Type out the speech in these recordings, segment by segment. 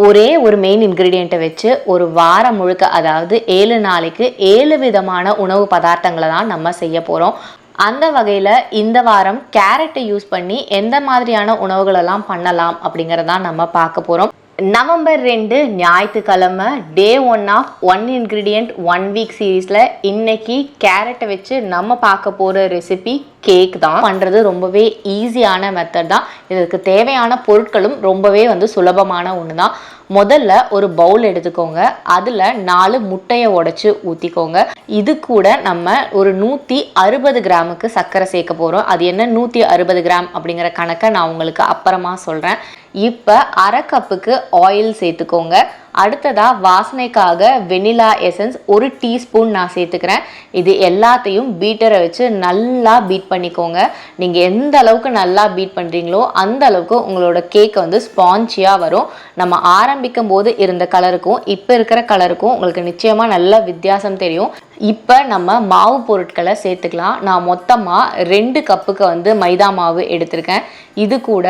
ஒரே ஒரு மெயின் இன்க்ரீடியண்ட்டை வச்சு ஒரு வாரம் முழுக்க அதாவது ஏழு நாளைக்கு ஏழு விதமான உணவு பதார்த்தங்களை தான் நம்ம செய்ய போகிறோம் அந்த வகையில் இந்த வாரம் கேரட்டை யூஸ் பண்ணி எந்த மாதிரியான உணவுகளெல்லாம் பண்ணலாம் அப்படிங்கிறதான் நம்ம பார்க்க போகிறோம் நவம்பர் ரெண்டு ஞாயிற்றுக்கிழமை day one of one ingredient one week சீரீஸில் இன்னைக்கு கேரட்டை வச்சு நம்ம பார்க்க போகிற ரெசிபி கேக் தான். பண்ணுறது ரொம்பவே ஈஸியான மெத்தட் தான். இதுக்கு தேவையான பொருட்களும் ரொம்பவே வந்து சுலபமான ஒன்று தான் முதல்ல ஒரு பவுல் எடுத்துக்கோங்க. அதில் நாலு முட்டையை உடச்சி ஊற்றிக்கோங்க இது கூட நம்ம ஒரு நூற்றி அறுபது கிராமுக்கு சர்க்கரை சேர்க்க போகிறோம் அது என்ன நூற்றி அறுபது கிராம் அப்படிங்கிற கணக்கை நான் உங்களுக்கு அப்புறமா சொல்கிறேன் இப்போ அரை கப்புக்கு ஆயில் சேர்த்துக்கோங்க. அடுத்ததாக வாசனைக்காக வெனிலா எசன்ஸ் ஒரு டீஸ்பூன் நான் சேர்த்துக்கிறேன். இது எல்லாத்தையும் பீட்டரை வச்சு நல்லா பீட் பண்ணிக்கோங்க. நீங்கள் எந்த அளவுக்கு நல்லா பீட் பண்ணுறீங்களோ அந்த அளவுக்கு உங்களோட கேக் வந்து ஸ்பான்ச்சியாக வரும். நம்ம ஆரம்பிக்கும் போது இருந்த கலருக்கும் இப்போ இருக்கிற கலருக்கும் உங்களுக்கு நிச்சயமாக நல்ல வித்தியாசம் தெரியும். இப்போ நம்ம மாவு பொருட்களை சேர்த்துக்கலாம். நான் மொத்தமாக ரெண்டு கப்புக்கு வந்து மைதா மாவு எடுத்திருக்கேன். இது கூட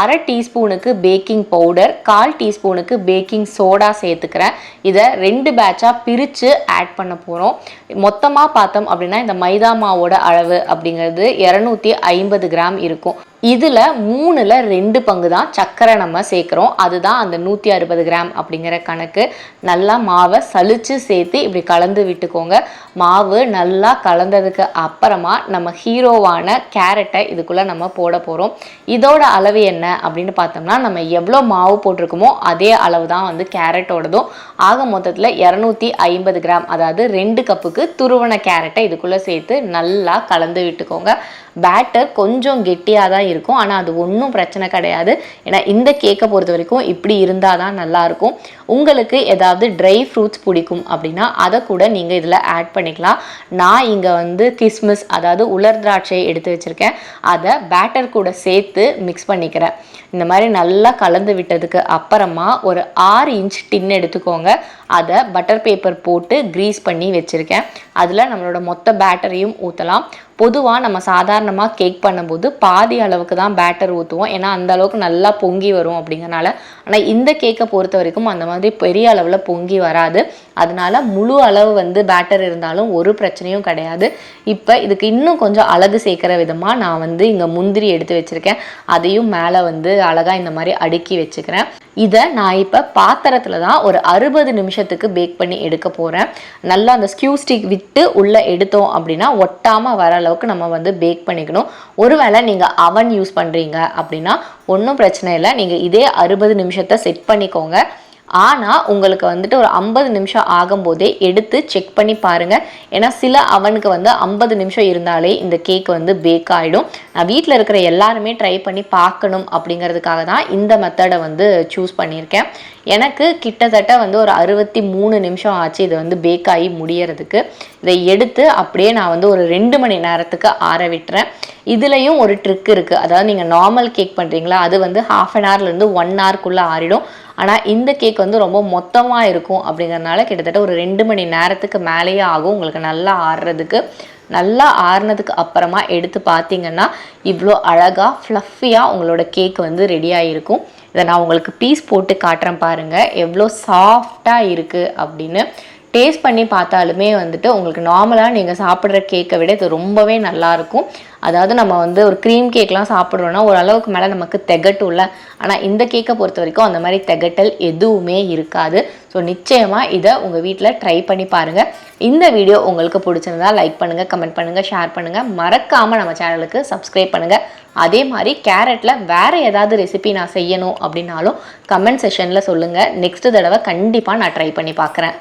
அரை டீஸ்பூனுக்கு பேக்கிங் பவுடர் கால் டீஸ்பூனுக்கு பேக்கிங் சோடா சேர்த்துக்கிறேன் இதை ரெண்டு பேட்சாக பிரித்து ஆட் பண்ண போகிறோம் மொத்தமாக பார்த்தோம் அப்படின்னா இந்த மைதா மாவோட அளவு அப்படிங்கிறது இரநூத்தி ஐம்பது கிராம் இருக்கும். இதில் மூணில் ரெண்டு பங்கு தான் சர்க்கரை நம்ம சேர்க்குறோம். அதுதான் அந்த நூற்றி அறுபது கிராம் அப்படிங்கிற கணக்கு. நல்லா மாவை சலித்து சேர்த்து இப்படி கலந்து விட்டுக்கோங்க. மாவு நல்லா கலந்ததுக்கு அப்புறமா நம்ம ஹீரோவான கேரட்டை இதுக்குள்ளே நம்ம போட போகிறோம் இதோட அளவு என்ன அப்படின்னு பார்த்தோம்னா நம்ம எவ்வளோ மாவு போட்டிருக்கோமோ அதே அளவு தான் வந்து கேரட்டோடதும். ஆக மொத்தத்தில் இரநூத்தி ஐம்பது கிராம் அதாவது ரெண்டு கப்புக்கு துருவன கேரட்டை இதுக்குள்ளே சேர்த்து நல்லா கலந்து விட்டுக்கோங்க. பேட்டர் கொஞ்சம் கெட்டியாக தான் இருக்கும். ஆனால் அது ஒன்றும் பிரச்சனை கிடையாது. ஏன்னா இந்த கேக்கை பொறுத்த வரைக்கும் இப்படி இருந்தால் தான் நல்லாயிருக்கும். உங்களுக்கு ஏதாவது ட்ரை ஃப்ரூட்ஸ் பிடிக்கும் அப்படின்னா அதை கூட நீங்கள் இதில் ஆட் பண்ணிக்கலாம். நான் இங்கே வந்து கிஸ்மிஸ் அதாவது உலர் திராட்சை எடுத்து வச்சுருக்கேன். அதை பேட்டர் கூட சேர்த்து மிக்ஸ் பண்ணிக்கிறேன். இந்த மாதிரி நல்லா கலந்து விட்டதுக்கு அப்புறமா ஒரு ஆறு இன்ச் டின் எடுத்துக்கோங்க. அதை பட்டர் பேப்பர் போட்டு க்ரீஸ் பண்ணி வச்சுருக்கேன். அதில் நம்மளோட மொத்த பேட்டரையும் ஊற்றலாம் பொதுவாக நம்ம சாதாரணமாக கேக் பண்ணும்போது பாதி அளவுக்கு தான் பேட்டர் ஊற்றுவோம் ஏன்னா அந்த அளவுக்கு நல்லா பொங்கி வரும் அப்படிங்கறனால. ஆனால் இந்த கேக்கை பொறுத்த வரைக்கும் அந்த மாதிரி பெரிய அளவில் பொங்கி வராது. அதனால முழு அளவு வந்து பேட்டர் இருந்தாலும் ஒரு பிரச்சனையும் கிடையாது. இப்போ இதுக்கு இன்னும் கொஞ்சம் அழகு சேர்க்குற விதமாக நான் வந்து இங்கே முந்திரி எடுத்து வச்சுருக்கேன். அதையும் மேலே வந்து அழகாக இந்த மாதிரி அடுக்கி வச்சுக்கிறேன். இதை நான் இப்போ பாத்திரத்தில் தான் ஒரு அறுபது நிமிஷத்துக்கு பேக் பண்ணி எடுக்க போகிறேன் நல்லா அந்த ஸ்கியூ ஸ்டிக் விட்டு உள்ளே எடுத்தோம் அப்படின்னா ஒட்டாமல் வரல அளவுக்கு நம்ம வந்து பேக் பண்ணிக்கணும். ஒருவேளை நீங்கள் அவன் யூஸ் பண்ணுறீங்க அப்படின்னா ஒன்றும் பிரச்சனை இல்லை. நீங்கள் இதே அறுபது நிமிஷத்தை செட் பண்ணிக்கோங்க. ஆனால் உங்களுக்கு வந்துட்டு ஒரு ஐம்பது நிமிஷம் ஆகும்போதே எடுத்து செக் பண்ணி பாருங்கள் ஏன்னா சில அவனுக்கு வந்து ஐம்பது நிமிஷம் இருந்தாலே இந்த கேக் வந்து பேக் ஆகிடும் நான் வீட்டில் இருக்கிற எல்லாருமே ட்ரை பண்ணி பார்க்கணும் அப்படிங்கிறதுக்காக தான் இந்த மெத்தடை வந்து சூஸ் பண்ணியிருக்கேன். எனக்கு கிட்டத்தட்ட வந்து ஒரு அறுபத்தி மூணு நிமிஷம் ஆச்சு இது வந்து பேக் ஆகி முடியறதுக்கு. இதை எடுத்து அப்படியே நான் வந்து ஒரு ரெண்டு மணி நேரத்துக்கு ஆற விட்டுறேன். இதுலேயும் ஒரு ட்ரிக் இருக்குது அதாவது நீங்கள் நார்மல் கேக் பண்ணுறீங்களா அது வந்து ஹாஃப் அன் ஹவர்லேருந்து ஒன் ஹவர்க்குள்ளே ஆறிடும். ஆனால் இந்த கேக் வந்து ரொம்ப மொத்தமாக இருக்கும் அப்படிங்கிறதுனால கிட்டத்தட்ட ஒரு ரெண்டு மணி நேரத்துக்கு மேலேயே ஆகும். உங்களுக்கு நல்லா ஆடுறதுக்கு நல்லா ஆறுனதுக்கு அப்புறமா எடுத்து பார்த்தீங்கன்னா இவ்வளோ அழகாக ஃப்ளஃபியாக உங்களோட கேக் வந்து ரெடி இருக்கும் இதை நான் உங்களுக்கு பீஸ் போட்டு காட்டுறேன் பாருங்கள் எவ்வளோ சாஃப்டாக இருக்குது அப்படின்னு. டேஸ்ட் பண்ணி பார்த்தாலுமே வந்துட்டு உங்களுக்கு நார்மலாக நீங்கள் சாப்பிட்ற கேக்கை விட இது ரொம்பவே நல்லாயிருக்கும் அதாவது நம்ம வந்து ஒரு க்ரீம் கேக்லாம் சாப்பிட்றோன்னா ஓரளவுக்கு மேலே நமக்கு திகட்டும்ல. ஆனால் இந்த கேக்கை பொறுத்த வரைக்கும் அந்த மாதிரி திகட்டல் எதுவுமே இருக்காது. ஸோ நிச்சயமாக இதை உங்கள் வீட்டில் ட்ரை பண்ணி பாருங்கள் இந்த வீடியோ உங்களுக்கு பிடிச்சிருந்தா லைக் பண்ணுங்கள் கமெண்ட் பண்ணுங்கள் ஷேர் பண்ணுங்கள் மறக்காமல் நம்ம சேனலுக்கு சப்ஸ்கிரைப் பண்ணுங்கள் அதே மாதிரி கேரட்டில் வேறு ஏதாவது ரெசிபி நான் செய்யணும் அப்படின்னாலும் கமெண்ட் செஷனில் சொல்லுங்கள் நெக்ஸ்ட் தடவை கண்டிப்பாக நான் ட்ரை பண்ணி பார்க்குறேன்.